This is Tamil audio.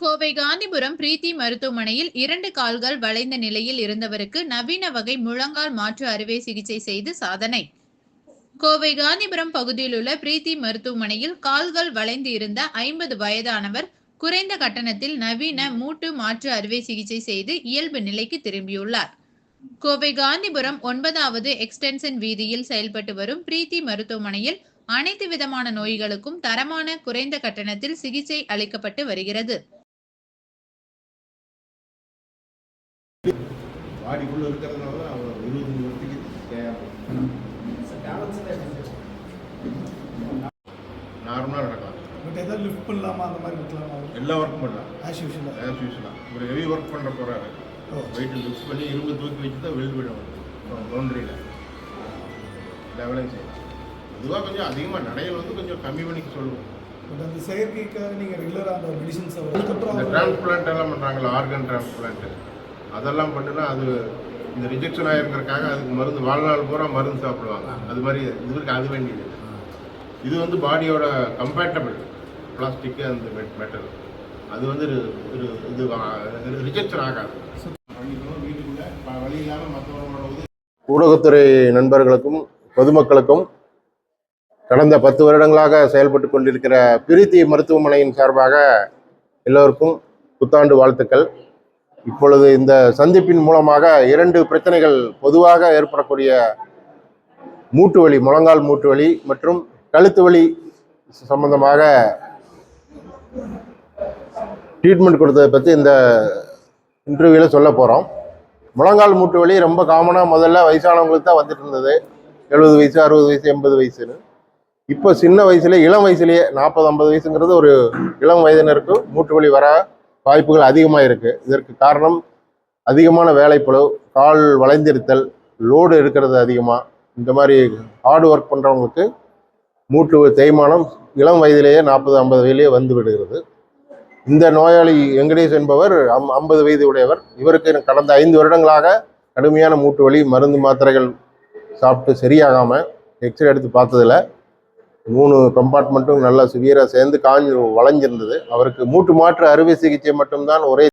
கோவை காந்திபுரம் பிரீத்தி மருத்துவமனையில் இரண்டு கால்கள் வளைந்த நிலையில் இருந்தவருக்கு நவீன வகை முழங்கால் மாற்று அறுவை சிகிச்சை செய்து சாதனை. கோவை காந்திபுரம் பகுதியில் உள்ள பிரீத்தி மருத்துவமனையில் கால்கள் வளைந்து இருந்த ஐம்பது வயதானவர் குறைந்த கட்டணத்தில் நவீன மூட்டு மாற்று அறுவை சிகிச்சை செய்து இயல்பு நிலைக்கு திரும்பியுள்ளார். கோவை காந்திபுரம் ஒன்பதாவது எக்ஸ்டென்ஷன் வீதியில் செயல்பட்டு வரும் பிரீத்தி மருத்துவமனையில் அனைத்து விதமான நோய்களுக்கும் தரமான குறைந்த கட்டணத்தில் சிகிச்சை அளிக்கப்பட்டு வருகிறது. பாடிக்குள்ளே இருக்கிறதுனால தான் இருபத்தஞ்சி வருஷத்துக்கு தேவை நார்மலாக நடக்கலாம். பட் எதாவது லிஃப்ட் பண்ணலாமா? அந்த மாதிரி இருக்கலாமா. எல்லா ஒர்க்கும் பண்ணலாம். ஆஸ் யூஷுவலாக ஆஸ் யூஸ்வலாக ஒரு ஹெவி ஒர்க் பண்ணுற போகிறாரு ஓ. வெயிட் லிஃப்ட் பண்ணி இரும்பு தூக்கி வச்சு தான் வெல்ட் விடும் பவுண்டரியில் லெவலையும் செய்யலாம். அதுவாக கொஞ்சம் அதிகமாக நடையில் வந்து கொஞ்சம் கம்மி பண்ணிக்க சொல்லுவோம். பட் அந்த செயற்கைக்காக நீங்கள் ரெகுலராக அந்த மெடிசன்ஸ் அதுக்கப்புறம் டிரான்ஸ்பிளான்ட் எல்லாம் பண்ணுறாங்களா ஆர்கன் டிரான்ஸ்பிளான்ட் அதெல்லாம் பண்ணுனா அது இந்த ரிஜெக்ஷன் ஆகிருக்கிறதுக்காக அதுக்கு மருந்து வாழ்நாள் பூரா மருந்து சாப்பிடுவாங்க. அது மாதிரி இதுக்கு அது வேண்டியது. இது வந்து பாடியோட கம்பேட்டபிள் பிளாஸ்டிக்கு அந்த மெட்டல் அது வந்து ஒரு- இது ரிஜெக்ஷன் ஆகாது. ஊடகத்துறை நண்பர்களுக்கும் பொதுமக்களுக்கும் கடந்த பத்து வருடங்களாக செயல்பட்டு கொண்டிருக்கிற பிரீத்தி மருத்துவமனையின் சார்பாக எல்லோருக்கும் புத்தாண்டு வாழ்த்துக்கள். இப்பொழுது இந்த சந்திப்பின் மூலமாக இரண்டு பிரச்சனைகள் பொதுவாக ஏற்படக்கூடிய மூட்டு வலி முழங்கால் மூட்டு வலி மற்றும் கழுத்து வலி சம்பந்தமாக ட்ரீட்மெண்ட் கொடுத்ததை பற்றி இந்த இன்டர்வியூவில் சொல்ல போகிறோம் முழங்கால் மூட்டு வலி ரொம்ப காமனாக முதல்ல வயசானவங்களுக்கு தான் வந்துட்டு இருந்தது. எழுபது வயசு அறுபது வயசு எண்பது வயசுன்னு. இப்போ சின்ன வயசுலேயே இளம் வயசுலேயே நாற்பது ஐம்பது வயசுங்கிறது ஒரு இளம் வயதினருக்கு மூட்டு வலி வர வாய்ப்புகள் அதிகமாக இருக்குது இதற்கு காரணம் அதிகமான வேலைப்பளவு கால் வளைந்திருத்தல் லோடு எடுக்கிறது அதிகமாக இந்த மாதிரி ஹார்ட் ஒர்க் பண்ணுறவங்களுக்கு மூட்டு தேய்மானம் இளம் வயதிலேயே நாற்பது ஐம்பது வயதிலேயே வந்து விடுகிறது. இந்த நோயாளி வெங்கடேஷ் என்பவர் அம் ஐம்பது வயது உடையவர். இவருக்கு கடந்த ஐந்து வருடங்களாக கடுமையான மூட்டு வலி மருந்து மாத்திரைகள் சாப்பிட்டு சரியாகாமல் எக்ஸ்ரே எடுத்து பார்த்ததில் மூணு கம்பார்ட்மெண்ட்டும் நல்லா சிவியராக சேர்ந்து காஞ்சு வளைஞ்சிருந்தது. அவருக்கு மூட்டு மாற்று அறுவை சிகிச்சை மட்டும்தான் ஒரே